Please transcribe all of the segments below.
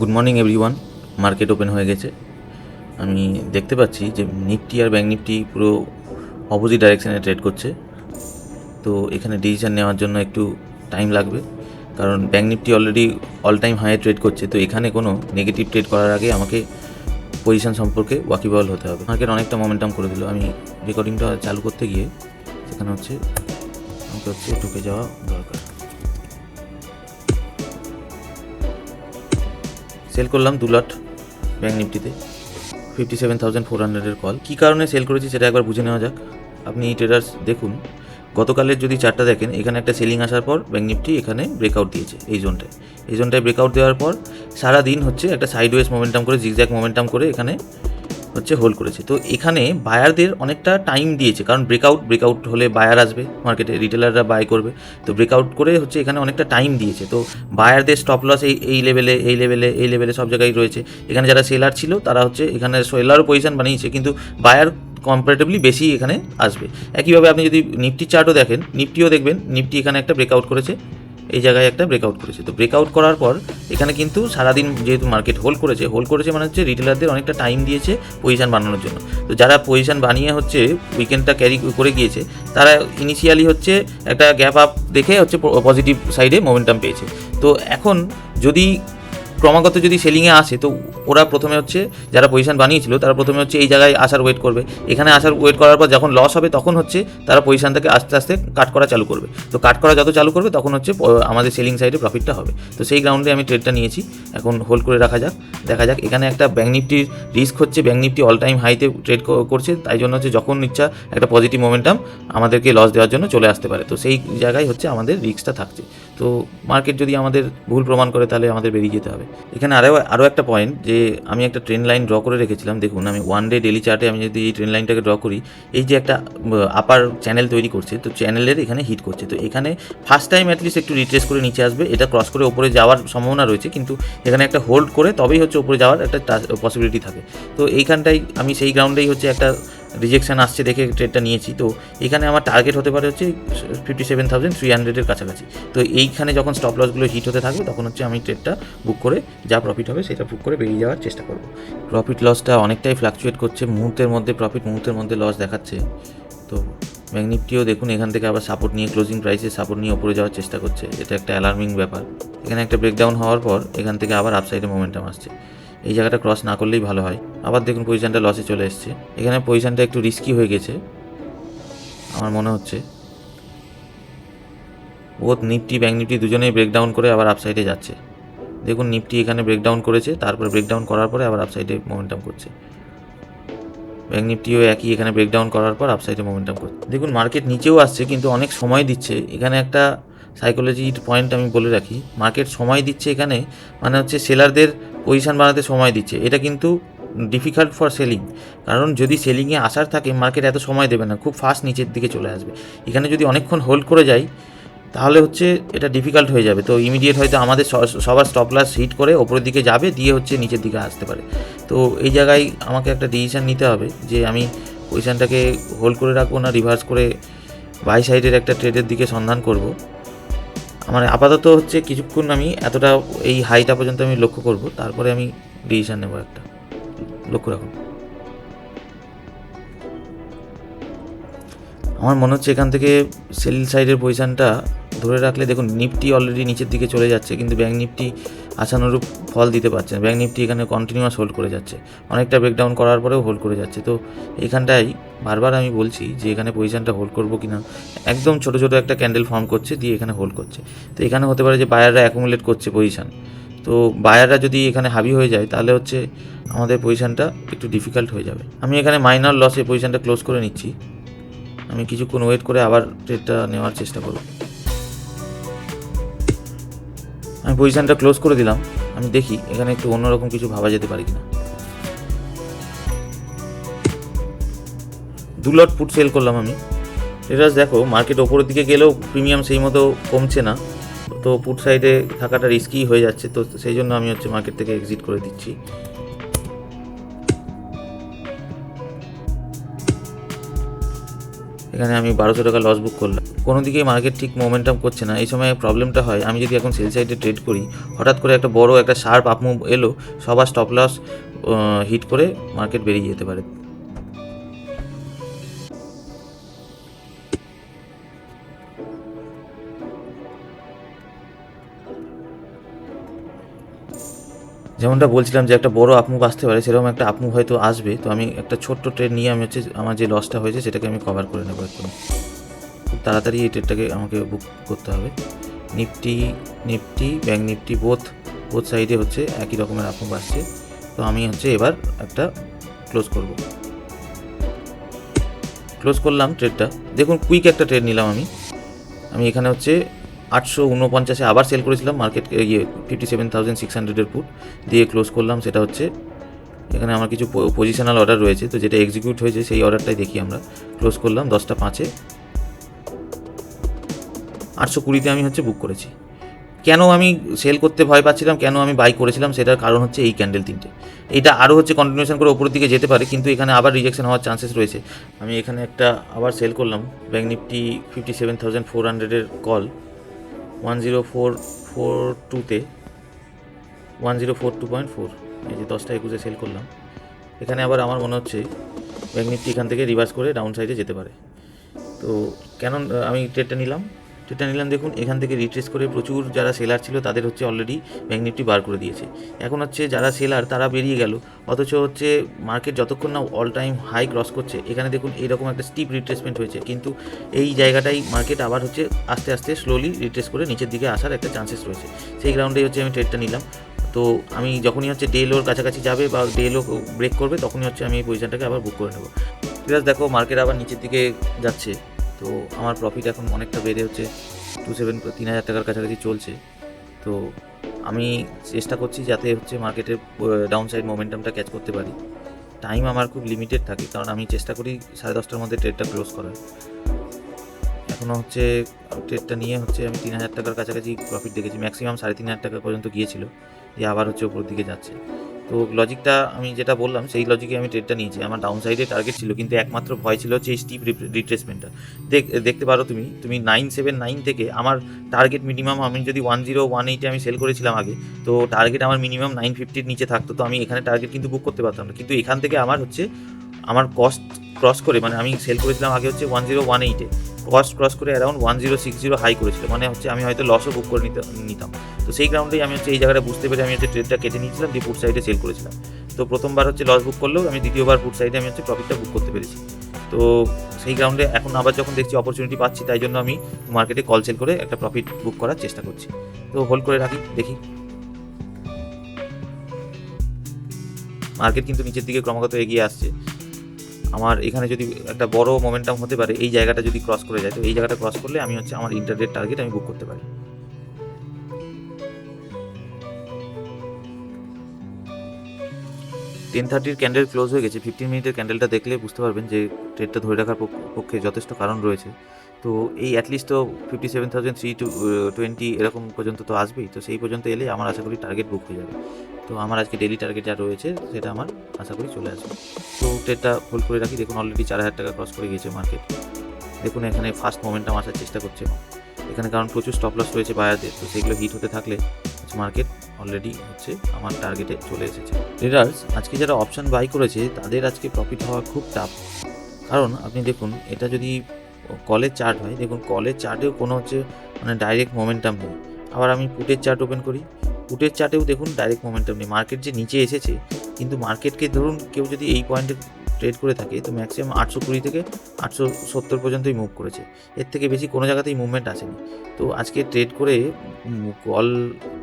Good morning everyone market open হয়ে গেছে। আমি দেখতে পাচ্ছি যে নিফটি আর ব্যাঙ্ক নিফটি পুরো অপোজিট ডাইরেকশানে ট্রেড করছে। তো এখানে ডিসিশন নেওয়ার জন্য একটু টাইম লাগবে। কারণ bank Nifty already all time হাইয়ে trade করছে। তো এখানে কোনো নেগেটিভ ট্রেড করার আগে আমাকে পজিশন সম্পর্কে ওয়াকিবল হতে হবে। মার্কেট অনেকটা মোমেন্টাম করে দিল। আমি রেকর্ডিংটা চালু করতে গিয়ে সেখানে হচ্ছে আমাকে হচ্ছে ঢুকে যাওয়া দরকার। সেল করলাম দু লট ব্যাঙ্ক নিফটিতে ফিফটি সেভেন থাউজেন্ড ফোর হান্ড্রেডের কল কী কারণে সেল করেছি সেটা একবার বুঝে নেওয়া যাক। আপনি ট্রেডার্স দেখুন, গতকালের যদি চারটা দেখেন, এখানে একটা সেলিং আসার পর ব্যাঙ্ক নিফটি এখানে ব্রেকআউট দিয়েছে এই জোনটায় এই জোনটায় ব্রেকআউট দেওয়ার পর সারা দিন হচ্ছে একটা সাইডওয়েজ মোমেন্টাম করে জিগজ্যাক মোমেন্টাম করে এখানে হচ্ছে হোল্ড করেছে। তো এখানে বায়ারদের অনেকটা টাইম দিয়েছে, কারণ ব্রেকআউট ব্রেকআউট হলে বায়ার আসবে, মার্কেটে রিটেলাররা বাই করবে। তো ব্রেকআউট করে হচ্ছে এখানে অনেকটা টাইম দিয়েছে। তো বায়ারদের স্টপ লস এই এই লেভেলে এই লেভেলে এই লেভেলে সব জায়গায় রয়েছে। এখানে যারা সেলার ছিল, তারা হচ্ছে এখানে সেলারও পজিশন বানিয়েছে, কিন্তু বায়ার কম্পারেটিভলি বেশি এখানে আসবে। একইভাবে আপনি যদি নিফটি চার্টও দেখেন নিফটিও দেখবেন নিফটি এখানে একটা ব্রেকআউট করেছে। এই জায়গায় একটা ব্রেকআউট করেছে। তো ব্রেকআউট করার পর এখানে কিন্তু সারাদিন যেহেতু মার্কেট হোল্ড করেছে হোল্ড করেছে মানে হচ্ছে রিটেলারদের অনেকটা টাইম দিয়েছে পজিশান বানানোর জন্য। তো যারা পজিশান বানিয়ে হচ্ছে উইকেন্ডটা ক্যারি করে গিয়েছে, তারা ইনিশিয়ালি হচ্ছে একটা গ্যাপ আপ দেখে হচ্ছে পজিটিভ সাইডে মোমেন্টাম পেয়েছে। তো এখন যদি ক্রমাগত যদি সেলিংয়ে আসে, তো ওরা প্রথমে হচ্ছে যারা পজিশন বানিয়েছিল, তারা প্রথমে হচ্ছে এই জায়গায় আসার ওয়েট করবে। এখানে আসার ওয়েট করার পর যখন লস হবে, তখন হচ্ছে তারা পজিশনটাকে আস্তে আস্তে কাট করা চালু করবে। তো কাট করা যত চালু করবে, তখন হচ্ছে আমাদের সেলিং সাইডে প্রফিটটা হবে। তো সেই গ্রাউন্ডে আমি ট্রেডটা নিয়েছি। এখন হোল্ড করে রাখা যাক, দেখা যাক। এখানে একটা ব্যাঙ্ক নিফটির রিস্ক হচ্ছে ব্যাঙ্ক নিফটি অল টাইম হাইতে ট্রেড করছে। তাই জন্য হচ্ছে যখন ইচ্ছা একটা পজিটিভ মোমেন্টাম আমাদেরকে লস দেওয়ার জন্য চলে আসতে পারে। তো সেই জায়গায় হচ্ছে আমাদের রিস্কটা থাকছে। তো মার্কেট যদি আমাদের ভুল প্রমাণ করে, তাহলে আমাদের বেরিয়ে যেতে হবে। এখানে আরও আরও একটা পয়েন্ট যে আমি একটা ট্রেন লাইন ড্র করে রেখেছিলাম। দেখুন, আমি ওয়ান ডে ডেলি চার্টে আমি যদি এই ট্রেন লাইনটাকে ড্র করি, এই যে একটা আপার চ্যানেল তৈরি করছে, তো চ্যানেলের এখানে হিট করছে। তো এখানে ফার্স্ট টাইম অ্যাটলিস্ট একটু রিট্রেস করে নিচে আসবে। এটা ক্রস করে ওপরে যাওয়ার সম্ভাবনা রয়েছে, কিন্তু এখানে একটা হোল্ড করে তবেই হচ্ছে ওপরে যাওয়ার একটা পসিবিলিটি থাকে। তো এইখানটাই আমি সেই গ্রাউন্ডেই হচ্ছে একটা রিজেকশন আসছে দেখে ট্রেডটা নিয়েছি। তো এখানে আমার টার্গেট হতে পারে হচ্ছে ফিফটি সেভেন থাউজেন্ড থ্রি হান্ড্রেডের কাছাকাছি। তো এইখানে যখন স্টপ লসগুলো হিট হতে থাকবে, তখন হচ্ছে আমি ট্রেডটা বুক করে যা প্রফিট হবে সেটা বুক করে বেরিয়ে যাওয়ার চেষ্টা করব। প্রফিট লসটা অনেকটাই ফ্লাকচুয়েট করছে, মুহূর্তের মধ্যে প্রফিট মুহূর্তের মধ্যে লস দেখাচ্ছে। তো ব্যাঙ্ক নিফটিও দেখুন, এখান থেকে আবার সাপোর্ট নিয়ে ক্লোজিং প্রাইসে সাপোর্ট নিয়ে উপরে যাওয়ার চেষ্টা করছে। এটা একটা অ্যালার্মিং ব্যাপার। এখানে একটা ব্রেকডাউন হওয়ার পর এখান থেকে আবার আপসাইডে মোমেন্টাম আসছে। এই জায়গাটা ক্রস না করলেই ভালো হয়। আবার দেখুন পজিশনটা লসে চলে এসছে। এখানে পজিশনটা একটু রিস্কি হয়ে গেছে। আমার মনে হচ্ছে। বোধ নিফটি ব্যাঙ্ক নিফটি দুজনেই ব্রেকডাউন করে আবার আপসাইডে যাচ্ছে। দেখুন নিফটি এখানে ব্রেকডাউন করেছে, তারপরে ব্রেকডাউন করার পরে আবার আপসাইডে মোমেন্টাম করছে। ব্যাঙ্ক নিফটিও একই এখানে ব্রেকডাউন করার পর আপসাইডে মোমেন্টাম করছে। দেখুন মার্কেট নিচেও আসছে, কিন্তু অনেক সময় দিচ্ছে। এখানে একটা সাইকোলজির পয়েন্ট আমি বলে রাখি মার্কেট সময় দিচ্ছে এখানে মানে হচ্ছে সেলারদের পজিশন বানাতে সময় দিচ্ছে। এটা কিন্তু ডিফিকাল্ট ফর সেলিং কারণ যদি সেলিংয়ে আসার থাকে মার্কেট এত সময় দেবে না, খুব ফাস্ট নিচের দিকে চলে আসবে। এখানে যদি অনেকক্ষণ হোল্ড করে যায়, তাহলে হচ্ছে এটা ডিফিকাল্ট হয়ে যাবে। তো ইমিডিয়েট হয়তো আমাদের সবার স্টপ লস হিট করে ওপরের দিকে যাবে, দিয়ে হচ্ছে নিচের দিকে আসতে পারে। তো এই জায়গায় আমাকে একটা ডিসিশান নিতে হবে যে আমি পজিশানটাকে হোল্ড করে রাখব না রিভার্স করে বাই সাইডের একটা ট্রেডের দিকে সন্ধান করব। আমার আপাতত হচ্ছে কিছুক্ষণ আমি এতটা এই হাইটা পর্যন্ত আমি লক্ষ্য করব, তারপরে আমি ডিসিশান নেব একটা। লক্ষ্য রাখুন। আমার মনে হচ্ছে এখান থেকে সেল সাইডের পজিশানটা ধরে রাখলে দেখুন নিফটি অলরেডি নিচের দিকে চলে যাচ্ছে, কিন্তু ব্যাঙ্ক নিফটি আশানুরূপ ফল দিতে পারছে না। ব্যাঙ্ক নিফটি এখানে কন্টিনিউয়াস হোল্ড করে যাচ্ছে। অনেকটা ব্রেকডাউন করার পরেও হোল্ড করে যাচ্ছে। তো এইখানটায় বারবার আমি বলছি যে এখানে পজিশানটা হোল্ড করব কি না একদম ছোটো ছোটো একটা ক্যান্ডেল ফর্ম করছে, দিয়ে এখানে হোল্ড করছে। তো এখানে হতে পারে যে বায়াররা অ্যাকুমুলেট করছে পজিশান তো বায়াররা যদি এখানে হাবি হয়ে যায়, তাহলে হচ্ছে আমাদের পজিশানটা একটু ডিফিকাল্ট হয়ে যাবে। আমি এখানে মাইনর লসে পজিশানটা ক্লোজ করে নিচ্ছি। আমি কিছুক্ষণ ওয়েট করে আবার ট্রেডটা নেওয়ার চেষ্টা করব। আমি পজিশনটা ক্লোজ করে দিলাম। আমি দেখি এখানে একটু অন্যরকম কিছু ভাবা যেতে পারি কিনা। দু লট পুট সেল করলাম আমি। ট্রেডার্স দেখো মার্কেট ওপরের দিকে গেলেও প্রিমিয়াম সেই মতো কমছে না। তো পুট সাইডে থাকাটা রিস্কি হয়ে যাচ্ছে। তো সেই জন্য আমি হচ্ছে মার্কেট থেকে এক্সিট করে দিচ্ছি। এখানে আমি বারোশো টাকা লস বুক করলাম। কোনো দিকেই মার্কেট ঠিক মোমেন্টাম করছে না। এই সময় প্রবলেমটা হয়, আমি যদি এখন সেল সাইডে ট্রেড করি, হঠাৎ করে একটা বড় একটা শার্প আপ মুভ এলো, সবার স্টপ লস হিট করে মার্কেট বেরিয়ে যেতে পারে। যেমনটা বলছিলাম যে একটা বড় আপমুভ আসতে পারে, সেরকম একটা আপমুভ হয়তো আসবে। তো আমি একটা ছোট্ট ট্রেড নিয়ে আমি হচ্ছে, আমার যে লসটা হয়েছে, সেটাকে আমি কভার করে নেব একদম তাড়াতাড়ি এই ট্রেডটাকে আমাকে বুক করতে হবে। Nifty Nifty bank Nifty both both সাইডে হচ্ছে একই রকমের আপমুভ আসছে। তো আমি হচ্ছে এবার একটা ক্লোজ করব। ক্লোজ করলাম ট্রেডটা দেখুন কুইক একটা ট্রেড নিলাম আমি। আমি এখানে হচ্ছে আটশো উনপঞ্চাশে আবার সেল করেছিলাম মার্কেট ইয়ে ফিফটি সেভেন থাউজেন্ড সিক্স হান্ড্রেডের পুট দিয়ে ক্লোজ করলাম। সেটা হচ্ছে এখানে আমার কিছু পজিশনাল অর্ডার রয়েছে। তো যেটা এক্সিকিউট হয়েছে সেই অর্ডারটাই দেখি আমরা। ক্লোজ করলাম দশটা পাঁচে। আটশো কুড়িতে আমি হচ্ছে বুক করেছি। কেন আমি সেল করতে ভয় পাচ্ছিলাম, কেন আমি বাই করেছিলাম, সেটার কারণ হচ্ছে এই ক্যান্ডেল তিনটে। এটা আরও হচ্ছে কন্টিনিউশন করে ওপরের দিকে যেতে পারে, কিন্তু এখানে আবার রিজেকশন হওয়ার চান্সেস রয়েছে। আমি এখানে একটা আবার সেল করলাম bank Nifty fifty seven thousand four হান্ড্রেডের call one zero four four টুতে one zero four two point four এই যে দশটা একুশে সেল করলাম। এখানে আবার আমার মনে হচ্ছে ব্যাঙ্ক নিফটি এখান থেকে রিভার্স করে ডাউন সাইডে যেতে পারে। তো কেন, আমি ট্রেডটা নিলাম? ট্রেডটা নিলাম, দেখুন, এখান থেকে রিট্রেস করে প্রচুর যারা সেলার ছিল, তাদের হচ্ছে অলরেডি ব্যাঙ্ক নিফটি বার করে দিয়েছে। এখন হচ্ছে যারা সেলার তারা বেরিয়ে গেল, অথচ হচ্ছে মার্কেট যতক্ষণ না অল টাইম হাই ক্রস করছে, এখানে দেখুন এরকম একটা স্টিপ রিট্রেসমেন্ট হয়েছে। কিন্তু এই জায়গাটাই মার্কেট আবার হচ্ছে আস্তে আস্তে স্লোলি রিট্রেস করে নিচের দিকে আসার একটা চান্সেস রয়েছে। সেই গ্রাউন্ডেই হচ্ছে আমি ট্রেডটা নিলাম। তো আমি যখনই হচ্ছে ডে লোর কাছাকাছি যাবে বা ডে লো ব্রেক করবে, তখনই হচ্ছে আমি এই পজিশনটাকে আবার বুক করে নেব। আছে দেখো মার্কেট আবার নিচের দিকে যাচ্ছে। তো আমার প্রফিট এখন অনেকটা বেড়ে হচ্ছে টু সেভেন তিন হাজার টাকার কাছাকাছি চলছে। তো আমি চেষ্টা করছি যাতে হচ্ছে মার্কেটের ডাউন সাইড মোমেন্টামটা ক্যাচ করতে পারি। টাইম আমার খুব লিমিটেড থাকে, কারণ আমি চেষ্টা করি সাড়ে দশটার মধ্যে ট্রেডটা ক্লোজ করার। এখনও হচ্ছে ট্রেডটা নিয়ে হচ্ছে আমি তিন হাজার টাকার কাছাকাছি প্রফিট দেখেছি। ম্যাক্সিমাম সাড়ে তিন হাজার টাকা পর্যন্ত গিয়েছিল, দিয়ে আবার হচ্ছে ওপর দিকে যাচ্ছে। তো লজিকটা আমি যেটা বললাম, সেই লজিকে আমি ট্রেডটা নিয়েছি। আমার ডাউন সাইডে টার্গেট ছিল, কিন্তু একমাত্র ভয় ছিল হচ্ছে এই স্টিপ রিট্রেসমেন্টটা দেখ, দেখতে পারো তুমি তুমি নাইন সেভেন নাইন থেকে আমার টার্গেট মিনিমাম আমি যদি ওয়ান জিরো ওয়ান এইটে আমি সেল করেছিলাম আগে, তো টার্গেট আমার মিনিমাম নাইন ফিফটির নিচে থাকতো, তো আমি এখানে টার্গেট কিন্তু বুক করতে পারতাম না। কিন্তু এখান থেকে আমার হচ্ছে, আমার কস্ট ক্রস করে মানে আমি সেল করেছিলাম আগে হচ্ছে ওয়ান জিরো ওয়ান এইটে কস্ট ক্রস করে around one zero six zero high করেছিল। মানে হচ্ছে আমি হয়তো লসও বুক করে নিতে, নিতাম। তো সেই গ্রাউন্ডেই আমি হচ্ছে এই জায়গাটা বুঝতে পেরে আমি হচ্ছে ট্রেডটা কেটে নিয়েছিলাম, দিয়ে ফুড সাইডে সেল করেছিলাম। তো প্রথমবার হচ্ছে লস বুক করলেও আমি দ্বিতীয়বার ফুড সাইডে আমি হচ্ছে প্রফিটটা বুক করতে পেরেছি। তো সেই গ্রাউন্ডে এখন আবার যখন দেখছি অপরচুনিটি পাচ্ছি, তাই জন্য আমি মার্কেটে কল সেল করে একটা প্রফিট বুক করার চেষ্টা করছি। তো হোল্ড করে রাখি, দেখি। মার্কেট কিন্তু নিচের দিকে ক্রমাগত এগিয়ে আসছে। আমার এখানে যদি একটা বড় মোমেন্টাম হতে পারে, এই জায়গাটা যদি ক্রস করে যায়, তো এই জায়গাটা ক্রস করলে আমি হচ্ছে আমার ইন্টারনেট টার্গেট আমি বুক করতে পারি। টেন থার্টির ক্যান্ডেল ক্লোজ হয়ে গেছে ফিফটিন মিনিটের ক্যান্ডেলটা দেখলে বুঝতে পারবেন যে ট্রেডটা ধরে রাখার পক- পক্ষে যথেষ্ট কারণ রয়েছে। তো এই অ্যাটলিস্ট তো fifty seven thousand three two twenty এরকম পর্যন্ত তো আসবেই, তো সেই পর্যন্ত এলে আমার আশা করি টার্গেট বুক হয়ে যাবে। তো আমার আজকে ডেলি টার্গেট যা রয়েছে, সেটা আমার আশা করি চলে আসবে। তো ট্রেডটা হোল্ড করে রাখি। দেখুন অলরেডি চার হাজার টাকা ক্রস করে গিয়েছে মার্কেট দেখুন এখানে ফার্স্ট মোমেন্টাম আসার চেষ্টা করছে। এখানে কারণ প্রচুর স্টপ লস রয়েছে বায়ারদের তো সেগুলো হিট হতে থাকলে মার্কেট অলরেডি হচ্ছে আমার টার্গেটে চলে এসেছে। ট্রেডার্স আজকে যারা অপশান বাই করেছে, তাদের আজকে প্রফিট হওয়া খুব টাফ কারণ আপনি দেখুন, এটা যদি কলের চার্ট হয়, দেখুন কলের চার্টেও কোনো হচ্ছে মানে ডাইরেক্ট মোমেন্টাম নেই। আবার আমি পুটের চার্ট ওপেন করি। পুটের চার্টেও দেখুন ডাইরেক্ট মোমেন্টাম নেই। মার্কেট যে নিচে এসেছে, কিন্তু মার্কেটকে ধরুন, কেউ যদি এই পয়েন্টে ট্রেড করে থাকে, তো ম্যাক্সিমাম আটশো কুড়ি থেকে আটশো সত্তর পর্যন্তই মুভ করেছে। এর থেকে বেশি কোনো জায়গাতেই মুভমেন্ট আসেনি। তো আজকে ট্রেড করে কল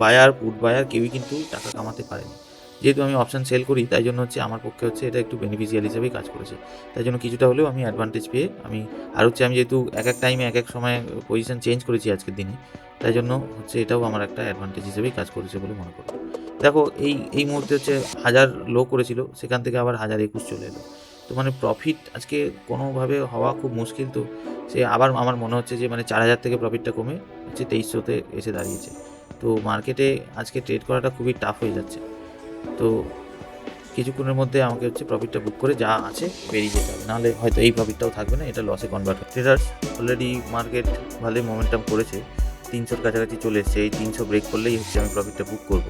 বায়ার পুট বায়ার কেউই কিন্তু টাকা কামাতে পারেনি। যেহেতু আমি অপশান সেল করি, তাই জন্য হচ্ছে আমার পক্ষে হচ্ছে এটা একটু বেনিফিশিয়াল হিসেবেই কাজ করেছে। তাই জন্য কিছুটা হলেও আমি অ্যাডভান্টেজ পেয়ে আমি, আর হচ্ছে আমি যেহেতু এক এক টাইমে এক এক সময় পজিশন চেঞ্জ করেছি আজকের দিনে, তাই জন্য হচ্ছে এটাও আমার একটা অ্যাডভান্টেজ হিসেবেই কাজ করেছে বলে মনে করি দেখো, এই এই মুহূর্তে হচ্ছে হাজার লো করেছিল, সেখান থেকে আবার হাজার একুশ চলে এলো। তো মানে প্রফিট আজকে কোনোভাবে হওয়া খুব মুশকিল তো, সে আবার আমার মনে হচ্ছে যে মানে চার হাজার থেকে প্রফিটটা কমে হচ্ছে তেইশশোতে এসে দাঁড়িয়েছে। তো মার্কেটে আজকে ট্রেড করাটা খুবই টাফ হয়ে যাচ্ছে। তো কিছুক্ষণের মধ্যে আমাকে হচ্ছে প্রফিটটা বুক করে যা আছে বেরিয়ে যেতে হবে। নাহলে হয়তো এই প্রফিটটাও থাকবে না, এটা লসে কনভার্ট হবে। ট্রেডার্স অলরেডি মার্কেট ভালোই মোমেন্টাম করেছে, তিনশোর কাছাকাছি চলে এসছে, এই তিনশো ব্রেক করলেই হচ্ছে আমি প্রফিটটা বুক করব।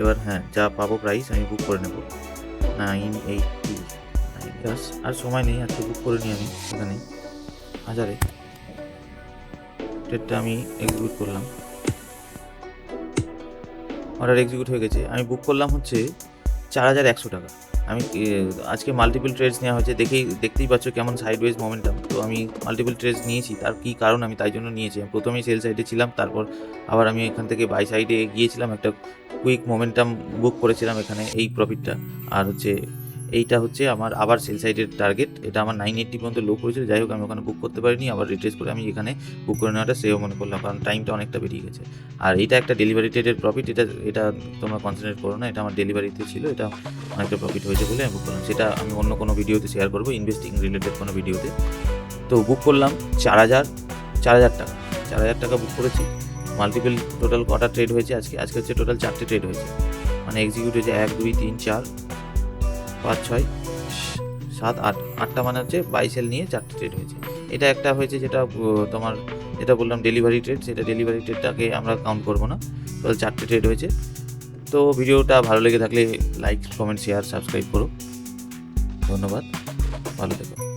এবার হ্যাঁ যা পাবো প্রাইস আমি বুক করে নেব। নাইন এইটটি নাইন আর সময় নেই, আজকে বুক করে নিই আমি, এখানে। হাজারে। ট্রেডটা আমি এক্সিকিউট করলাম। অর্ডার এক্সিকিউট হয়ে গেছে। আমি বুক করলাম হচ্ছে চার হাজার একশো টাকা। আমি আজকে মাল্টিপল ট্রেডস নেওয়া হয়েছে। দেখেই, দেখতেই পাচ্ছ কেমন সাইডওয়েজ মোমেন্টাম তো আমি মাল্টিপল ট্রেডস নিয়েছি। তার কী কারণ আমি তাই জন্য নিয়েছি। আমি প্রথমেই সেল সাইডে ছিলাম, তারপর আবার আমি এখান থেকে বাই সাইডে গিয়েছিলাম। একটা কুইক মোমেন্টাম বুক করেছিলাম এখানে এই প্রফিটটা আর হচ্ছে এইটা হচ্ছে আমার আবার সেল সাইডের টার্গেট এটা আমার নাইন এইট্টি পর্যন্ত লো করেছিল। যাই হোক, আমি ওখানে বুক করতে পারিনি। আবার রিট্রেস করে আমি এখানে বুক করে নেওয়াটা সেও মনে করলাম। কারণ টাইমটা অনেকটা বেরিয়ে গেছে। আর এটা একটা ডেলিভারি ট্রেডের প্রফিট এটা এটা তোমরা কনসেন্ট্রেট করো না। এটা আমার ডেলিভারিতে ছিল। এটা অনেকটা প্রফিট হয়েছে বলে আমি বুক করলাম। সেটা আমি অন্য কোনো ভিডিওতে শেয়ার করব। ইনভেস্টিং রিলেটেড কোনো ভিডিওতে তো বুক করলাম চার হাজার চার হাজার টাকা। চার হাজার টাকা বুক করেছি। মাল্টিপল টোটাল কটা ট্রেড হয়েছে আজকে? আজকে হচ্ছে টোটাল চারটে ট্রেড হয়েছে। মানে এক্সিকিউট হয়েছে এক, দুই, তিন, চার। পাঁচ, ছয়, সাত, আট, আটটা মানে হচ্ছে বাইসেল নিয়ে চারটে ট্রেড হয়েছে। এটা একটা হয়েছে যেটা তোমার যেটা বললাম ডেলিভারি ট্রেড সেটা ডেলিভারি ট্রেডটাকে আমরা কাউন্ট করব না। তাহলে চারটে ট্রেড হয়েছে। তো ভিডিওটা ভালো লেগে থাকলে লাইক কমেন্ট শেয়ার সাবস্ক্রাইব করো। ধন্যবাদ। ভালো থেকো।